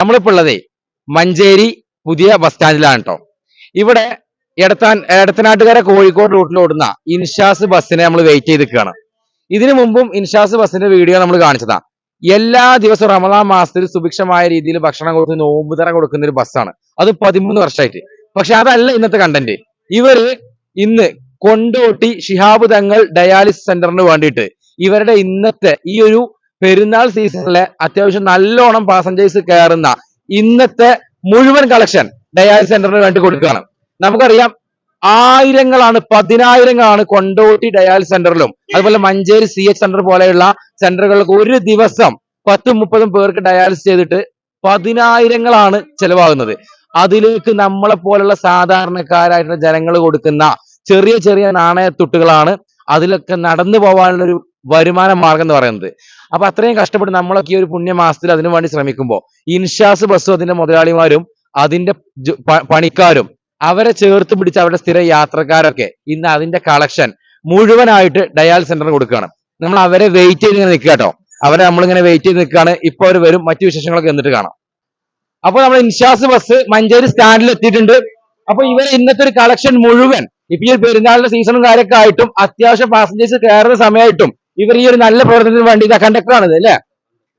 നമ്മളിപ്പോ ഉള്ളതേ മഞ്ചേരി പുതിയ ബസ് സ്റ്റാൻഡിലാണ് കേട്ടോ ഇവിടെ എടത്താൻ എടത്തനാട്ടുകാരെ കോഴിക്കോട് റൂട്ടിൽ ഓടുന്ന ഇൻഷാസ് ബസ്സിനെ നമ്മൾ വെയിറ്റ് ചെയ്ത് നിൽക്കുകയാണ് ഇതിനു മുമ്പും ഇൻഷാസ് ബസ്സിന്റെ വീഡിയോ നമ്മൾ കാണിച്ചതാണ് എല്ലാ ദിവസവും റമദാൻ മാസത്തിൽ സുഭിക്ഷമായ രീതിയിൽ ഭക്ഷണം കൊടുത്ത് നോമ്പ് തറ കൊടുക്കുന്ന ഒരു ബസ്സാണ് അത് പതിമൂന്ന് വർഷമായിട്ട് പക്ഷെ അതല്ല ഇന്നത്തെ കണ്ടന്റ് ഇവർ ഇന്ന് കൊണ്ടോട്ടി ഷിഹാബ് തങ്ങൾ ഡയാലിസിസ് സെന്ററിന് വേണ്ടിയിട്ട് ഇവരുടെ ഇന്നത്തെ ഈ ഒരു പെരുന്നാൾ സീസണിലെ അത്യാവശ്യം നല്ലോണം പാസഞ്ചേഴ്സ് കയറുന്ന ഇന്നത്തെ മുഴുവൻ കളക്ഷൻ ഡയാലിസിസ് സെന്ററിന് വേണ്ടി കൊടുക്കുകയാണ്. നമുക്കറിയാം ആയിരങ്ങളാണ് പതിനായിരങ്ങളാണ് കൊണ്ടോട്ടി ഡയാൽ സെന്ററിലും അതുപോലെ മഞ്ചേരി സി എച്ച് സെന്റർ പോലെയുള്ള സെന്ററുകളിലൊക്കെ ഒരു ദിവസം പത്തും മുപ്പതും പേർക്ക് ഡയാലിസ് ചെയ്തിട്ട് പതിനായിരങ്ങളാണ് ചെലവാകുന്നത്. അതിലേക്ക് നമ്മളെ പോലുള്ള സാധാരണക്കാരായിട്ടുള്ള ജനങ്ങൾ കൊടുക്കുന്ന ചെറിയ ചെറിയ നാണയത്തുട്ടുകളാണ് അതിലൊക്കെ നടന്നു പോകാനുള്ള ഒരു വരുമാന മാർഗം എന്ന് പറയുന്നത്. അപ്പൊ അത്രയും കഷ്ടപ്പെട്ട് നമ്മളൊക്കെ ഈ ഒരു പുണ്യമാസത്തിൽ അതിനു വേണ്ടി ശ്രമിക്കുമ്പോൾ ഇൻഷാസ് ബസ്സും അതിന്റെ മുതലാളിമാരും അതിന്റെ പണിക്കാരും അവരെ ചേർത്ത് പിടിച്ച് അവരുടെ സ്ഥിര യാത്രക്കാരൊക്കെ ഇന്ന് അതിന്റെ കളക്ഷൻ മുഴുവനായിട്ട് ഡയാൽ സെന്ററിന് കൊടുക്കുകയാണ്. നമ്മൾ അവരെ വെയിറ്റ് ചെയ്ത് ഇങ്ങനെ നിൽക്കുക കേട്ടോ അവരെ നമ്മളിങ്ങനെ വെയിറ്റ് ചെയ്ത് നിൽക്കുകയാണ്. ഇപ്പൊ അവർ വരും. മറ്റു വിശേഷങ്ങളൊക്കെ എന്നിട്ട് കാണാം. അപ്പൊ നമ്മൾ ഇൻഷാസ് ബസ് മഞ്ചേരി സ്റ്റാൻഡിൽ എത്തിയിട്ടുണ്ട്. അപ്പൊ ഇവർ ഇന്നത്തെ ഒരു കളക്ഷൻ മുഴുവൻ ഇപ്പൊ ഈ പെരുന്നാളിന്റെ സീസണും കാര്യമൊക്കെ ആയിട്ടും അത്യാവശ്യം പാസഞ്ചേഴ്സ് കയറുന്ന സമയമായിട്ടും ഇവർ ഈ ഒരു നല്ല പ്രവർത്തനത്തിന് വേണ്ടി ഇതാ കണ്ടക്ടർ ആണിത് അല്ലേ?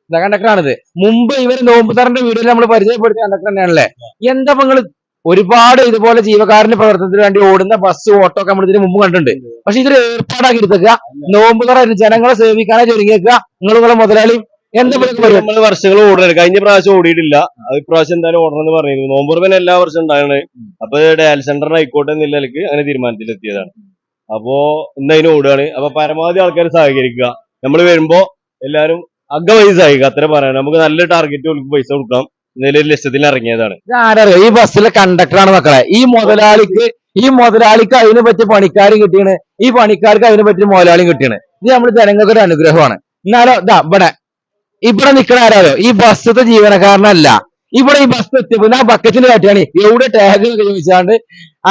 ഇതാ കണ്ടക്ടർ ആണിത്. മുമ്പ് ഇവർ നോമ്പുതാറിന്റെ വീഡിയോയിൽ നമ്മൾ പരിചയപ്പെടുത്തിയ കണ്ടക്ടർ തന്നെയാണല്ലേ? എന്താ നിങ്ങൾ ഒരുപാട് ഇതുപോലെ ജീവകാരന്റെ പ്രവർത്തനത്തിന് വേണ്ടി ഓടുന്ന ബസ് ഓട്ടോ ഒക്കെ നമ്മൾ ഇതിന് മുമ്പ് കണ്ടിട്ടുണ്ട്. പക്ഷെ ഇതൊരു ഏർപ്പാടാക്കി എടുത്തേക്കുക. നോമ്പുതറ ജനങ്ങളെ സേവിക്കാനായി ചുരുങ്ങിയേക്കുക. നിങ്ങൾ നിങ്ങളെ മുതലാളി എന്താ? നമ്മൾ വർഷങ്ങൾ ഓടുന്നത് കഴിഞ്ഞ പ്രാവശ്യം ഓടിയിട്ടില്ല. അത് ഇപ്രാവശ്യം എന്തായാലും ഓടണം എന്ന് പറഞ്ഞിരുന്നു. നോമ്പുറപ്പൻ എല്ലാ വർഷം ഉണ്ടാണ് അപ്പൊ ഡയാലിസ് സെന്ററിന് ആയിക്കോട്ടെ നിലയ്ക്ക് അങ്ങനെ തീരുമാനത്തിലെത്തിയതാണ്. അപ്പോ ഇന്നതിന് ഓടുകയാണ് അപ്പൊ പരമാവധി ആൾക്കാർ സഹകരിക്കുക. നമ്മൾ വരുമ്പോ എല്ലാരും പൈസ ആയിക്കുക. അത്ര പറയാം നമുക്ക് നല്ല ടാർഗറ്റ് കൊടുക്കും പൈസ കൊടുക്കാം. എന്നൊരു ലക്ഷത്തിൽ ഇറങ്ങിയതാണ്. ഈ ബസ്സിലെ കണ്ടക്ടറാണ് മക്കളെ. ഈ മുതലാളിക്ക് ഈ മുതലാളിക്ക് അതിനെ പറ്റിയ പണിക്കാരും കിട്ടിയാണ്. ഈ പണിക്കാർക്ക് അതിനെ പറ്റിയ മുതലാളിയും കിട്ടിയാണ്. ഇത് നമ്മുടെ ജനങ്ങൾക്ക് ഒരു അനുഗ്രഹമാണ്. എന്നാലോ ഇതാ ഇവിടെ. ഇവിടെ നിൽക്കണ ആരാലോ ഈ ബസ്സത്തെ ജീവനക്കാരനല്ല. ഇവിടെ ഈ ബസ് എത്തിയപ്പോ ഞാൻ ബക്കറ്റിന് കാട്ടിയാണ്. എവിടെ ടാഗ് ചോദിച്ചാണ്ട്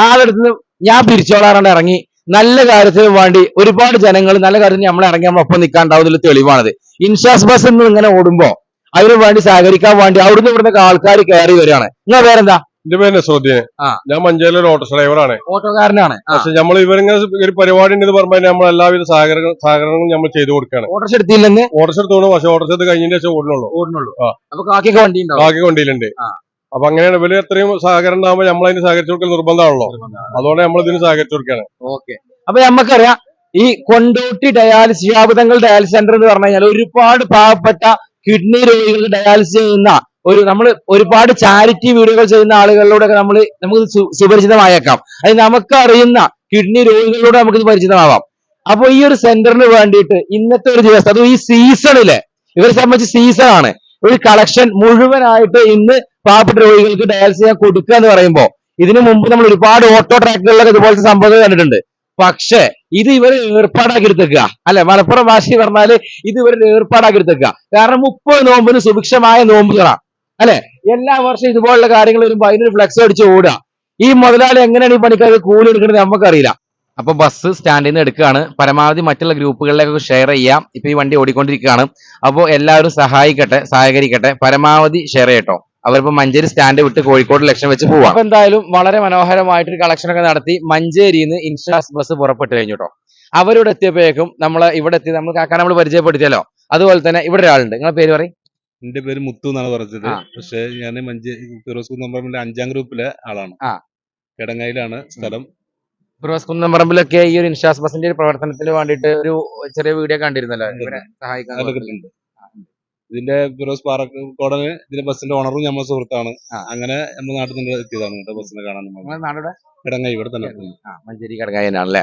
ആളെടുത്ത് ഞാൻ പിരിച്ചോളാറാണ്ട് ഇറങ്ങി. നല്ല കാര്യത്തിന് വേണ്ടി ഒരുപാട് ജനങ്ങൾ നല്ല കാര്യത്തിന് നമ്മൾ ഇറങ്ങി നമ്മൾ ഒപ്പം നിൽക്കാണ്ടാവുന്നതിൽ തെളിവാണത്. ഇൻഷാസ് ബസ് എന്ന് ഇങ്ങനെ ഓടുമ്പോ അതിനു വേണ്ടി സഹകരിക്കാൻ വേണ്ടി അവിടുന്ന് ഇവിടുന്ന് ആൾക്കാർ കയറി വരികയാണ്. നിങ്ങളെ പേരെന്താ? എന്റെ പേര് നസറുദ്ദീൻ ഞാൻ മഞ്ചേരിയിലെ ഒരു ഓട്ടോ ഡ്രൈവറാണ് ഓട്ടോക്കാരനാണ്. പക്ഷെ നമ്മൾ ഇവരിങ്ങനെ ഒരു പരിപാടി ഉണ്ടെന്ന് പറഞ്ഞാൽ നമ്മൾ എല്ലാവിധ സഹകരണ സഹകരണങ്ങളും നമ്മൾ ചെയ്തു കൊടുക്കുകയാണ്. ഓട്ടോ എടുത്തില്ലെന്ന്? ഓട്ടോസ് എടുത്തോളൂ പക്ഷെ ഓട്ടോസ് എടുത്ത് കഴിഞ്ഞതിന് ശേഷം. അപ്പൊ വണ്ടി ഉണ്ടാവും ബാക്കി കൊണ്ടിയിലുണ്ട് ആ. അപ്പൊ അങ്ങനെയാണ് ഇവർ എത്രയും സഹകരണം ഉണ്ടാകുമ്പോൾ നമ്മൾ അതിന് സഹകരിച്ചു കൊടുക്കൽ നിർബന്ധമാണല്ലോ. അതുകൊണ്ട് നമ്മൾ ഇതിന് സഹകരിച്ചു കൊടുക്കുകയാണ് ഓക്കെ. അപ്പൊ നമുക്കറിയാം ഈ കൊണ്ടോട്ടി ഡയാലിസിസ് ശിഹാബുദങ്ങൾ ഡയാലിസ് സെന്റർ എന്ന് പറഞ്ഞു കഴിഞ്ഞാൽ ഒരുപാട് പാവപ്പെട്ട കിഡ്നി രോഗികൾക്ക് ഡയാലിസിസ് ചെയ്യുന്ന ഒരു നമ്മൾ ഒരുപാട് ചാരിറ്റി വീഡിയോകൾ ചെയ്യുന്ന ആളുകളിലൂടെ നമ്മൾ നമുക്ക് സുപരിചിതമായേക്കാം. അത് നമുക്ക് അറിയുന്ന കിഡ്നി രോഗികളിലൂടെ നമുക്ക് ഇത് പരിചിതമാവാം. അപ്പൊ ഈ ഒരു സെന്ററിന് വേണ്ടിയിട്ട് ഇന്നത്തെ ഒരു ദിവസം അതും ഈ സീസണിൽ ഇവരെ സംബന്ധിച്ച് സീസൺ ആണ്. ഒരു കളക്ഷൻ മുഴുവനായിട്ട് ഇന്ന് പാവപ്പെട്ട രോഗികൾക്ക് ഡയാലിസിസ് കൊടുക്കുക എന്ന് പറയുമ്പോൾ ഇതിനു മുമ്പ് നമ്മൾ ഒരുപാട് ഓട്ടോ ട്രാക്കുകളിലൊക്കെ ഇതുപോലത്തെ സംഭവം കണ്ടിട്ടുണ്ട്. പക്ഷേ ഇത് ഇവർ ഏർപ്പാടാക്കി എടുത്തേക്കുക അല്ലെ? മലപ്പുറം ഭാഷയിൽ പറഞ്ഞാൽ ഇത് ഇവർ ഏർപ്പാടാക്കി എടുത്തേക്കുക കാരണം മുപ്പത് നോമ്പിന് സുഭിക്ഷമായ നോമ്പുകളാണ് അല്ലെ? എല്ലാ വർഷം ഇതുപോലുള്ള കാര്യങ്ങൾ വരുമ്പോ അതിനൊരു ഫ്ലെക്സ് അടിച്ച് ഓടുക. ഈ മുതലാളി എങ്ങനെയാണ് ഈ പണിക്കാർ കൂലി എടുക്കുന്നത് നമുക്കറിയില്ല. അപ്പൊ ബസ് സ്റ്റാൻഡിൽ നിന്ന് എടുക്കുകയാണ്. പരമാവധി മറ്റുള്ള ഗ്രൂപ്പുകളിലേക്കൊക്കെ ഷെയർ ചെയ്യാം. ഇപ്പൊ ഈ വണ്ടി ഓടിക്കൊണ്ടിരിക്കുകയാണ്. അപ്പോൾ എല്ലാവരും സഹായിക്കട്ടെ സഹകരിക്കട്ടെ. പരമാവധി ഷെയർ ചെയ്യട്ടോ. അവരിപ്പോ മഞ്ചേരി സ്റ്റാൻഡ് വിട്ട് കോഴിക്കോട് ലക്ഷ്യം വെച്ച് പോവാം. അപ്പൊ എന്തായാലും വളരെ മനോഹരമായിട്ട് ഒരു കളക്ഷൻ ഒക്കെ നടത്തി മഞ്ചേരിയിൽ നിന്ന് ഇൻഷാസ് ബസ് പുറപ്പെട്ട് കഴിഞ്ഞു കേട്ടോ അവരോട് എത്തിയപ്പോഴേക്കും നമ്മൾ ഇവിടെ എത്തി നമ്മൾ കാക്കാൻ നമ്മൾ പരിചയപ്പെടുത്തിയല്ലോ. അതുപോലെ തന്നെ ഇവിടെ ഒരാളുണ്ട്. നിങ്ങളെ പേര് പറയും. എന്റെ പേര് മുത്തു എന്നാണ് പറഞ്ഞത്. പക്ഷെ ഞാൻ മഞ്ചേരി ഫിറോസ് അഞ്ചാം ഗ്രൂപ്പിലെ ആളാണ്. ആ. കിടങ്ങയിലാണ് സ്ഥലം. ഫിറോസ് കുന്നംപറമ്പിലൊക്കെ ഈ ഒരു ഇൻഷാസ് ബസിന്റെ ഒരു പ്രവർത്തനത്തിന് വേണ്ടിയിട്ട് ഒരു ചെറിയ വീഡിയോ കണ്ടിരുന്നല്ലോ. ഇവരെ സഹായിക്കാൻ ഇതിന്റെ ഫിറോസ് പാറക്കോടന് ഇതിന്റെ ബസ്സിന്റെ ഓണറും നമ്മുടെ സുഹൃത്താണ്. അങ്ങനെ നമ്മുടെ നാട്ടിൽ നിന്ന് എത്തിയതാണ് കേട്ടോ ബസ്സിനെ കാണാൻ നാടുടെ കിടങ്ങായി ഇവിടെ തന്നെ. മഞ്ചേരി കടകായനാണല്ലേ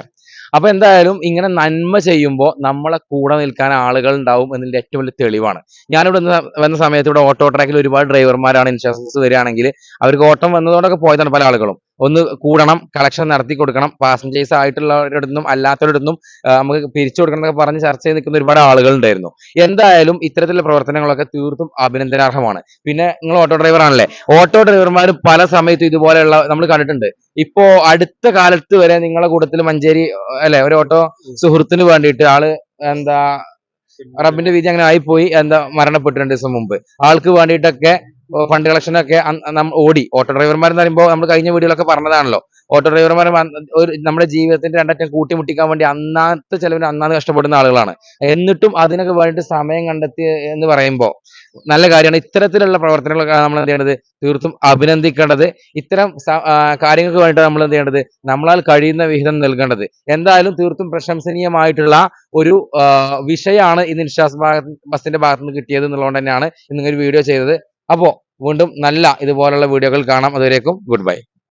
അപ്പൊ എന്തായാലും ഇങ്ങനെ നന്മ ചെയ്യുമ്പോൾ നമ്മളെ കൂടെ നിൽക്കാൻ ആളുകൾ ഉണ്ടാവും എന്നതിന്റെ ഏറ്റവും വലിയ തെളിവാണ്. ഞാനിവിടെ വന്ന സമയത്ത് ഇവിടെ ഓട്ടോ ട്രാക്കിൽ ഒരുപാട് ഡ്രൈവർമാരാണ് ഇൻഷുറൻസ് വരികയാണെങ്കിൽ അവർക്ക് ഓട്ടം വന്നതോടൊക്കെ പോയതാണ് പല ആളുകളും. ഒന്ന് കൂടണം കളക്ഷൻ നടത്തി കൊടുക്കണം. പാസഞ്ചേഴ്സ് ആയിട്ടുള്ളവരുടെ അല്ലാത്തവരുടെ നമുക്ക് പിരിച്ചു കൊടുക്കണം എന്നൊക്കെ പറഞ്ഞ് ചർച്ച ചെയ്ത് നിൽക്കുന്ന ഒരുപാട് ആളുകൾ ഉണ്ടായിരുന്നു. എന്തായാലും ഇത്തരത്തിലുള്ള പ്രവർത്തനങ്ങളൊക്കെ തീർത്തും അഭിനന്ദനാർഹമാണ്. പിന്നെ നിങ്ങൾ ഓട്ടോ ഡ്രൈവർ ആണല്ലേ? ഓട്ടോ ഡ്രൈവർമാർ പല സമയത്തും ഇതുപോലെയുള്ള നമ്മൾ കണ്ടിട്ടുണ്ട്. ഇപ്പോ അടുത്ത കാലത്ത് വരെ നിങ്ങളെ കൂട്ടത്തിൽ മഞ്ചേരി അല്ലെ ഒരു ഓട്ടോ സുഹൃത്തിന് വേണ്ടിയിട്ട് ആൾ എന്താ റബ്ബിന്റെ വീതി അങ്ങനെ ആയിപ്പോയി എന്താ മരണപ്പെട്ടു രണ്ട് ദിവസം മുമ്പ്. ആൾക്ക് വേണ്ടിയിട്ടൊക്കെ ഫണ്ട് നമ്മ ഓടി. ഓട്ടോ ഡ്രൈവർമാർ എന്ന് പറയുമ്പോൾ നമ്മൾ കഴിഞ്ഞ വീഡിയോയിലൊക്കെ പറഞ്ഞതാണല്ലോ. ഓട്ടോ ഡ്രൈവർമാർ ഒരു നമ്മുടെ ജീവിതത്തിന്റെ രണ്ടറ്റം കൂട്ടിമുട്ടിക്കാൻ വേണ്ടി അന്നാത്തെ ചിലവിന് അന്നാന്ന് കഷ്ടപ്പെടുന്ന ആളുകളാണ്. എന്നിട്ടും അതിനൊക്കെ വേണ്ടിയിട്ട് സമയം കണ്ടെത്തി എന്ന് പറയുമ്പോൾ നല്ല കാര്യമാണ്. ഇത്തരത്തിലുള്ള പ്രവർത്തനങ്ങളൊക്കെ നമ്മൾ എന്ത് ചെയ്യേണ്ടത്? തീർത്തും അഭിനന്ദിക്കേണ്ടത്. ഇത്തരം കാര്യങ്ങൾക്ക് വേണ്ടിയിട്ട് നമ്മൾ എന്ത് ചെയ്യേണ്ടത്? നമ്മളാൽ കഴിയുന്ന വിഹിതം നൽകേണ്ടത്. എന്തായാലും തീർത്തും പ്രശംസനീയമായിട്ടുള്ള ഒരു വിഷയമാണ് ഇന്ന് ഇൻഷാസ് ഭാഗത്ത് ബസിന്റെ ഭാഗത്ത് നിന്ന് കിട്ടിയത് എന്നുള്ളതുകൊണ്ട് തന്നെയാണ് ഇന്ന് ഒരു വീഡിയോ ചെയ്തത്. അപ്പോൾ വീണ്ടും നല്ല ഇതുപോലുള്ള വീഡിയോകൾ കാണാം. അതുവരേക്കും ഗുഡ് ബൈ